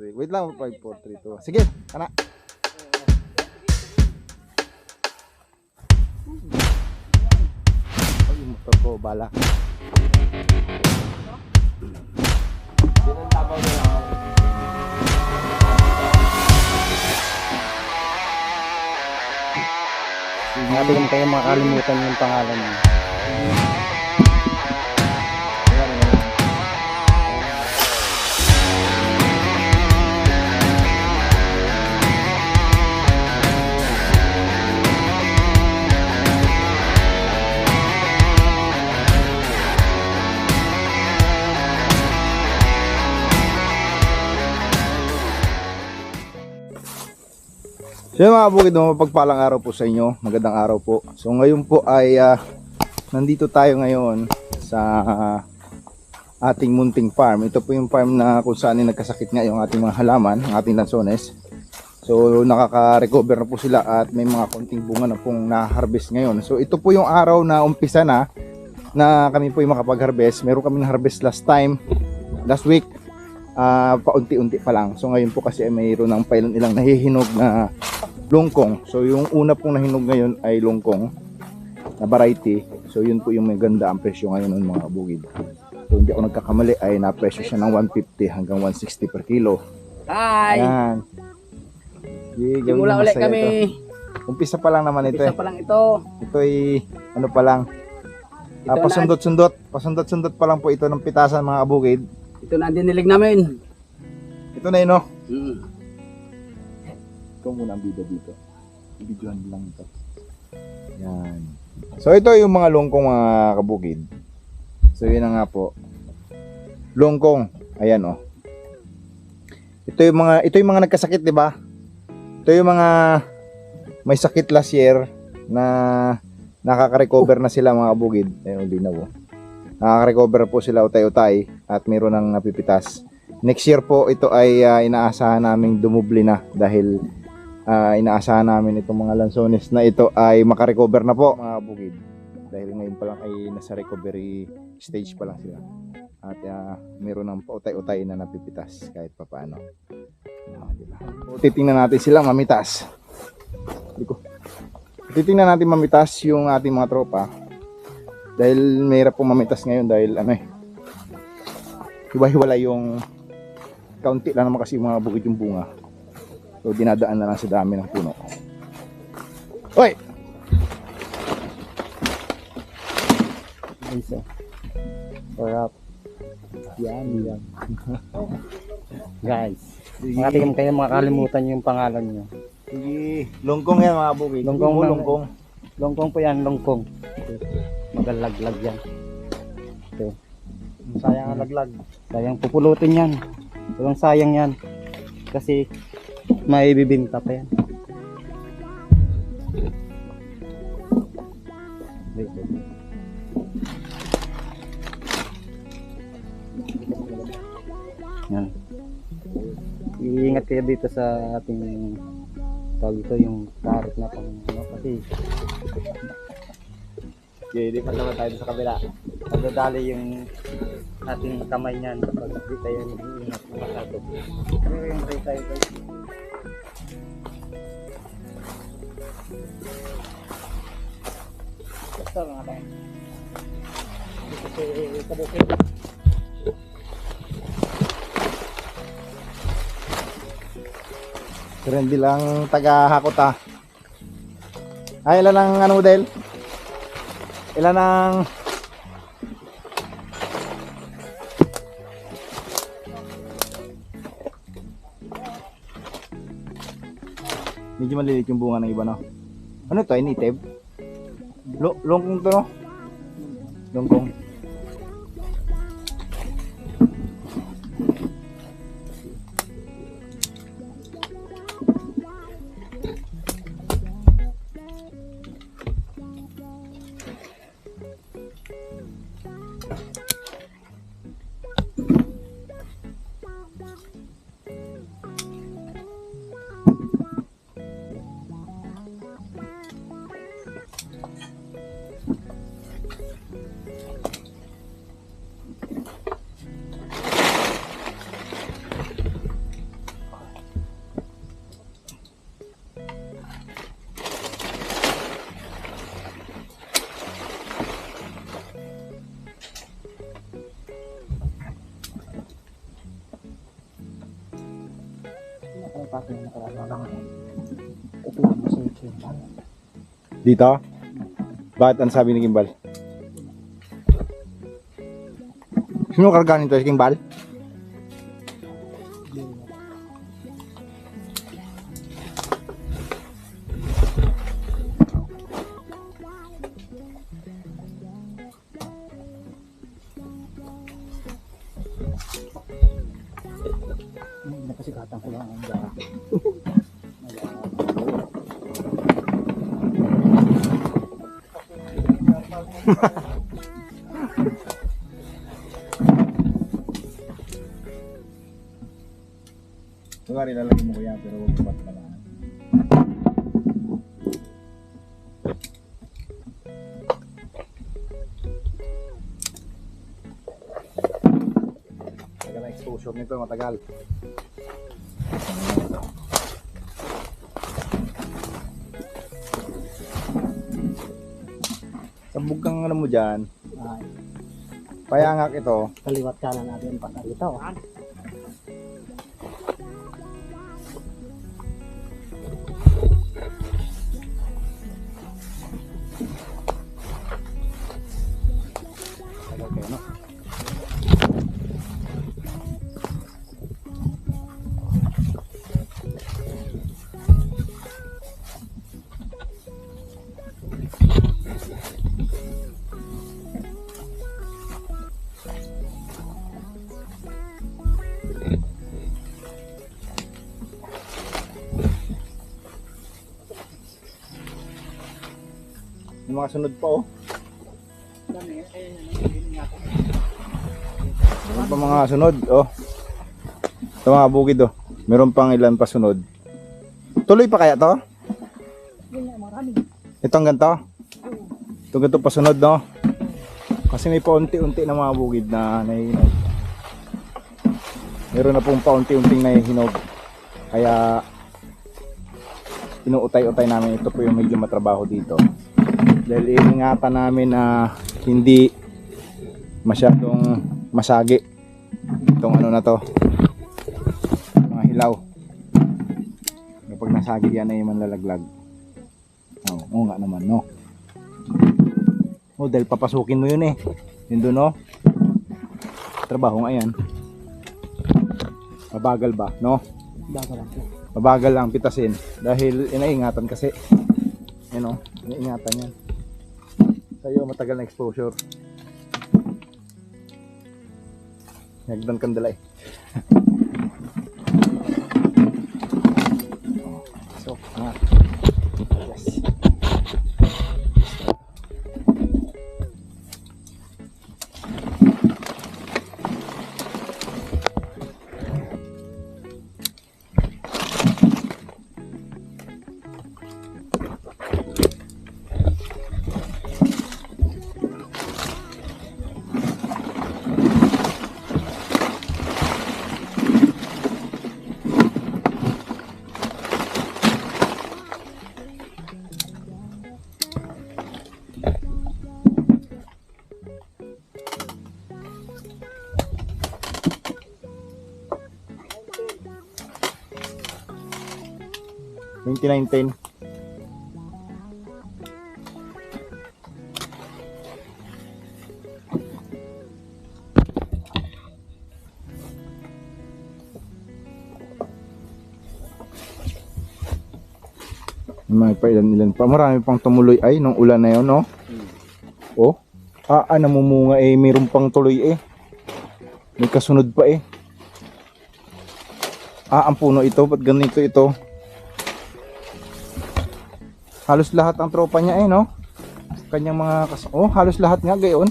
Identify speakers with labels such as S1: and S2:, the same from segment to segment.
S1: 3. Wait lang, 5, 4, 3, 2. Sige, kana. Ay, yung motor ko, bala.
S2: Hindi natin kayo makalimutan yung pangalan niya.
S1: So yun mga bukid, mapagpalang araw po sa inyo. Magandang araw po. So ngayon po ay ah, nandito tayo ngayon sa ah, ating munting farm. Ito po yung farm na kung saan ay nagkasakit nga yung ating mga halaman, ang ating lansones. So nakaka-recover na po sila at may mga konting bunga na pong na-harvest ngayon. So ito po yung araw na umpisa na na kami po yung makapag-harvest. Meron kami na-harvest last time, last week. ah paunti-unti pa lang. So ngayon po kasi ay mayroon ng pailan ilang nahihinog na longkong. So yung una pong nahinog ngayon ay longkong na variety. So yun po yung may ganda ang presyo ngayon ng mga bugid. So hindi ako nagkakamali ay na-presyo siya ng 150 hanggang 160 per kilo.
S3: Hi!
S1: Ayan. Sige,
S3: Simula ulit kami.
S1: ito. Umpisa pa lang naman ito
S3: Isa
S1: eh.
S3: pa lang ito.
S1: Ito ay ano pa lang.
S3: Ito na,
S1: pasundot-sundot. Pasundot-sundot pa lang po ito ng pitasan mga bukid.
S3: ito na ang dinilig namin.
S1: Ito na yun oh.
S3: Mm.
S1: Ikaw muna ang bida dito. Ibidyohan lang ito. Yan. So ito yung mga longkong mga kabukid. So yun na nga po. Longkong. Ayan oh. Ito yung mga ito yung mga nagkasakit, 'di ba? Ito yung mga may sakit last year na nakaka-recover na sila mga kabukid. Ayun, linaw oh. Nakaka-recover po sila utay-utay at mayroon ng napipitas. Next year po ito ay ah, inaasahan naming dumubli na dahil ah, inaasahan namin itong mga lansones na ito ay makarecover na po mga bukid. Dahil ngayon pa lang ay nasa recovery stage pa lang sila. At ah, meron ng pautay-utay na napipitas kahit pa paano. Ah, diba? Titingnan natin sila mamitas. Titingnan natin mamitas yung ating mga tropa. Dahil mahirap pong mamitas ngayon dahil ano eh. Hiwa-hiwala yung kaunti lang naman kasi yung mga bukid yung bunga. So dinadaan na lang sa dami ng puno. Hoy!
S2: Isa. Sarap. Yan, yan. Guys, natin kayo makalimutan yung pangalan niyo.
S1: Sige, longkong yan mga bukid.
S2: Longkong
S1: Longkong, longkong.
S2: Longkong po yan, longkong. Magalaglag yan.
S1: Sayang ang laglag.
S2: Sayang pupulutin yan. Walang sayang yan. Kasi may bibinta pa yan. Yan. Iingat kayo dito sa ating tawag ito yung carrot na pang ano kasi
S1: Okay, pa naman tayo sa kabila.
S2: Magdadali yung ating kamay niyan kapag di tayo nag-iingat na masyado. Pero yung try tayo guys. Ito nga tayo. Kasi kabukin.
S1: Pero hindi lang taga-hakot ah. Ay, ilan ang ano model? Ilan ang... Medyo maliliit yung bunga ng iba, no? Ano to? Native? Lo longkong to, no? Longkong. Dito? Bakit ang sabi ni Kimbal? Sino karga nito si Kimbal? Sorry, lalagyan mo ko yan, pero huwag mo matamalaan. Tagal na exposure nito, matagal. Sabog kang ano mo dyan.
S2: Ay,
S1: Payangak ito.
S2: kaliwat kanan natin pa dito.
S1: Yeah. Mga sunod pa oh. Meron pa mga sunod, oh. Ito mga bukid, oh. Meron pang ilan pa sunod. Tuloy pa kaya to? Itong ganito? Itong ganito pa sunod, no? Kasi may paunti-unti na mga bukid na nahihinog. Meron na pong paunti-unting nahihinog. Kaya inuutay-utay namin. Ito po yung medyo matrabaho dito. Dahil iingatan namin na hindi masyadong masagi itong ano na to. Mga hilaw. Kapag nasagi yan ay manlalaglag. Oh, oo nga naman no? Oh dahil papasukin mo yun eh. Yun doon no? Trabaho nga yan. Mabagal ba no?
S2: Lang
S1: mabagal lang pitasin. Dahil inaingatan kasi. Yun o inaingatan yan sa'yo matagal na exposure. Nagdan kandala eh 2019. May pailan ilan pa. Marami pang tumuloy ay nung ulan na yun, no? Hmm. Oh. Ah, ah, namumunga eh. Mayroon pang tuloy eh. May kasunod pa eh. Ah, ang puno ito. Ba't ganito ito? Halos lahat ang tropa niya eh, no? Kanyang mga kas... Oh, halos lahat nga gayon.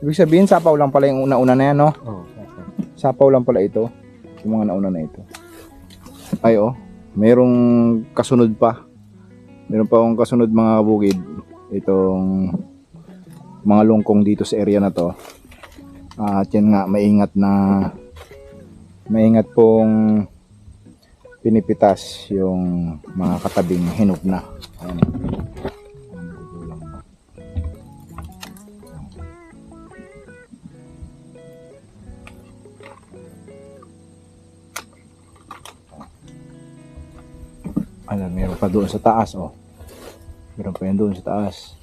S1: Ibig sabihin, sapaw lang pala yung una-una na yan, no?
S2: Oh,
S1: Sapaw lang pala ito. Yung mga nauna na ito. Ay, oh. Merong kasunod pa. Meron pa akong kasunod mga kabukid. Itong mga lungkong dito sa area na to. At yan nga, maingat na maingat pong pinipitas yung mga katabing hinog na. Ayan. Ayan, meron pa doon sa taas, oh. Meron pa yan doon sa taas.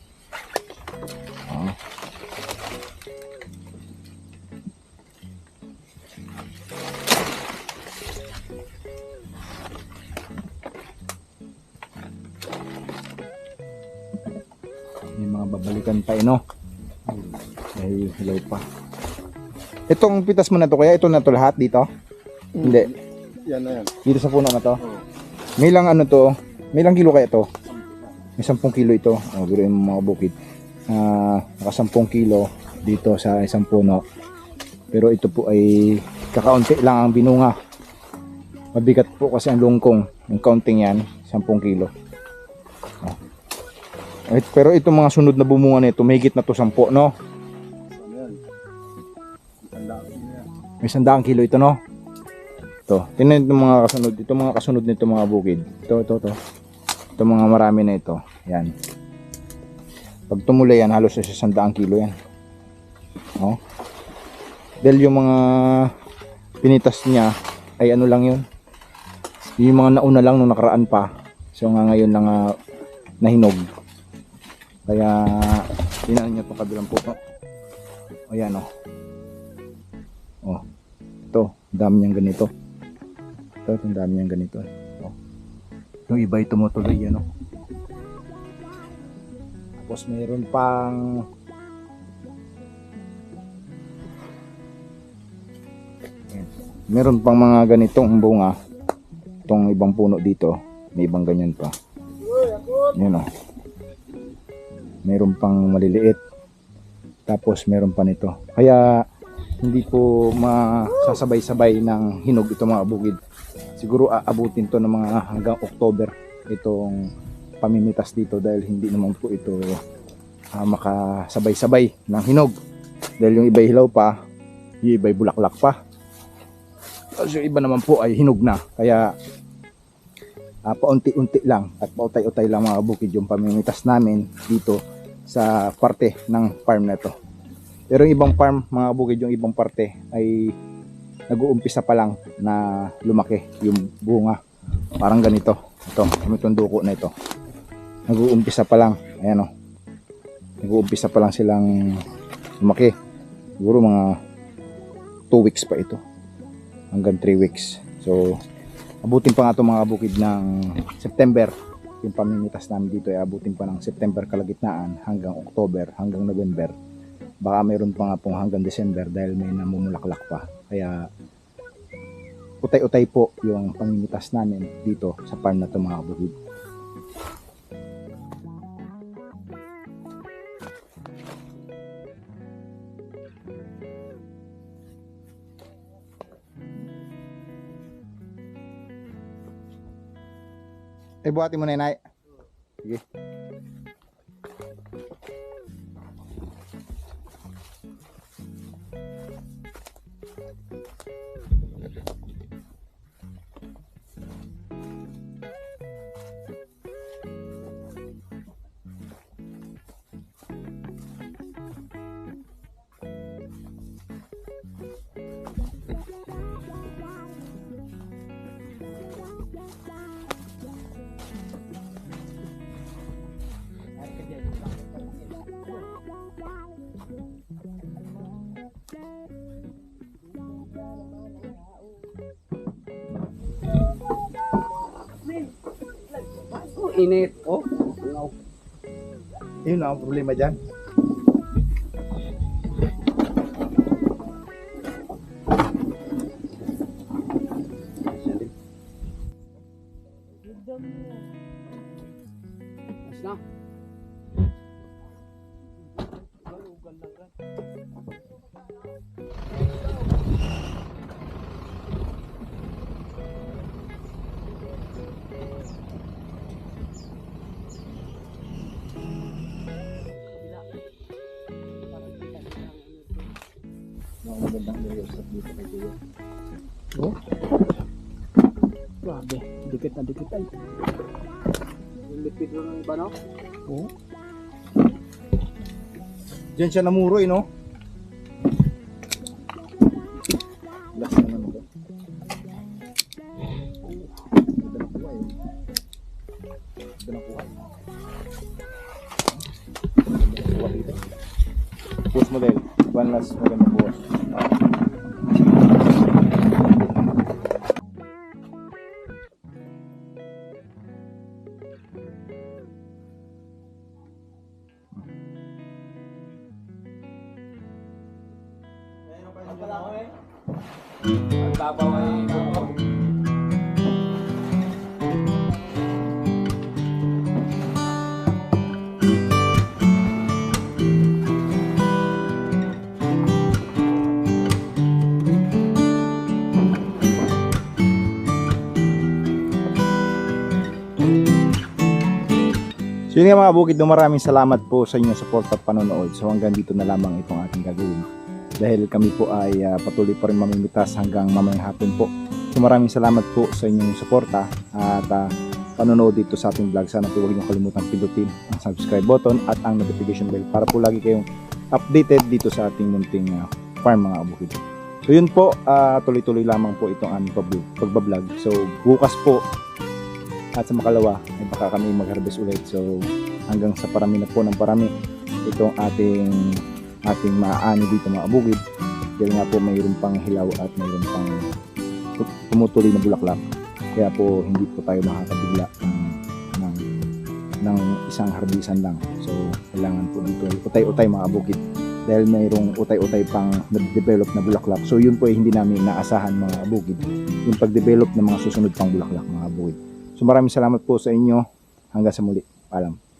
S1: Hello pa. Itong pitas mo na to, kaya ito na to lahat dito? Hindi.
S4: Yan na yan.
S1: Dito sa puno na to? May lang ano to? May lang kilo kaya to? May 10 kilo ito. O, biruin mo mga bukid. Ah, naka 10 kilo dito sa isang puno. Pero ito po ay kakaunti lang ang binunga. Mabigat po kasi ang lungkong. Yung counting yan, 10 kilo. O. Eh, Pero itong mga sunod na bumunga nito, may higit na to 10, no?
S4: Niya.
S1: May sandang kilo ito, no? Ito. Tingnan itong mga kasunod. Ito mga kasunod nito mga bukid. Ito, ito, ito. Ito mga marami na ito. Yan. Pag tumula yan, halos sa sandang kilo yan. Oh. Dahil yung mga pinitas niya ay ano lang yun. Yung mga nauna lang nung nakaraan pa. So nga ngayon lang ah, nahinog. Kaya tingnan niyo itong kabilang puto. Ayan oh. Oh. Ito, dami niyang ganito. Ito, ang dami niyang ganito. Oh. Yung iba ay tumutuloy yan, oh. Tapos mayroon pang. Meron pang mga ganitong bunga. Itong ibang puno dito. May ibang ganyan pa. Yan oh. Meron pang maliliit. Tapos meron pa nito. Kaya hindi po masasabay-sabay ng hinog itong mga bukid. Siguro aabutin to ng mga hanggang October itong pamimitas dito dahil hindi naman po ito ah, makasabay-sabay ng hinog. Dahil yung iba hilaw pa, yung iba bulaklak pa. Tapos yung iba naman po ay hinog na. Kaya ah, paunti-unti lang at pautay-utay lang mga bukid yung pamimitas namin dito sa parte ng farm na to. Pero yung ibang farm, mga bukid yung ibang parte ay nag-uumpisa pa lang na lumaki yung bunga. Parang ganito. Ito, itong duko na ito. Nag-uumpisa pa lang. Ayan o. Nag-uumpisa pa lang silang lumaki. Siguro mga 2 weeks pa ito. Hanggang 3 weeks. So, abutin pa nga itong mga bukid ng September. Yung pamimitas namin dito ay abutin pa ng September kalagitnaan hanggang October, hanggang November baka mayroon pa nga pong hanggang December dahil may namumulaklak pa. Kaya utay-utay po yung pamimitas namin dito sa farm na to mga bukid. Eh, buhatin mo na Nay. Sige.
S3: Init. Oh, no.
S1: Yun ang problema.
S3: Mas na.
S1: Mga magandang nilosot dito kay Kuya.
S3: Grabe, dikit na dikit ay. Yung lipid lang ng iba, no?
S1: Oo. Diyan siya namuroy, no?
S4: Ang ay
S1: So yun nga mga bukid, maraming salamat po sa inyong support at panonood. So hanggang dito na lamang itong ating gagawin. Dahil kami po ay ah, patuloy pa rin mamimitas hanggang mamayang hapon po. So maraming salamat po sa inyong suporta at ah, panonood dito sa ating vlog. Sana po huwag niyo kalimutan pindutin ang subscribe button at ang notification bell para po lagi kayong updated dito sa ating munting ah, farm mga bukid. So yun po, ah, tuloy-tuloy lamang po itong aming pag- pagbablog. So bukas po at sa makalawa ay baka kami mag-harvest ulit. So hanggang sa parami na po ng parami itong ating ating maaani dito mga bukid. Dahil nga po mayroon pang hilaw at mayroon pang tu- tumutuloy na bulaklak. Kaya po hindi po tayo makakabigla ng, ng, ng isang harbisan lang. So kailangan po dito utay-utay mga bukid dahil mayroong utay-utay pang nag-develop na bulaklak. So yun po ay hindi namin naasahan mga bukid. Yung pag-develop ng mga susunod pang bulaklak mga bukid. So maraming salamat po sa inyo. Hanggang sa muli. Paalam.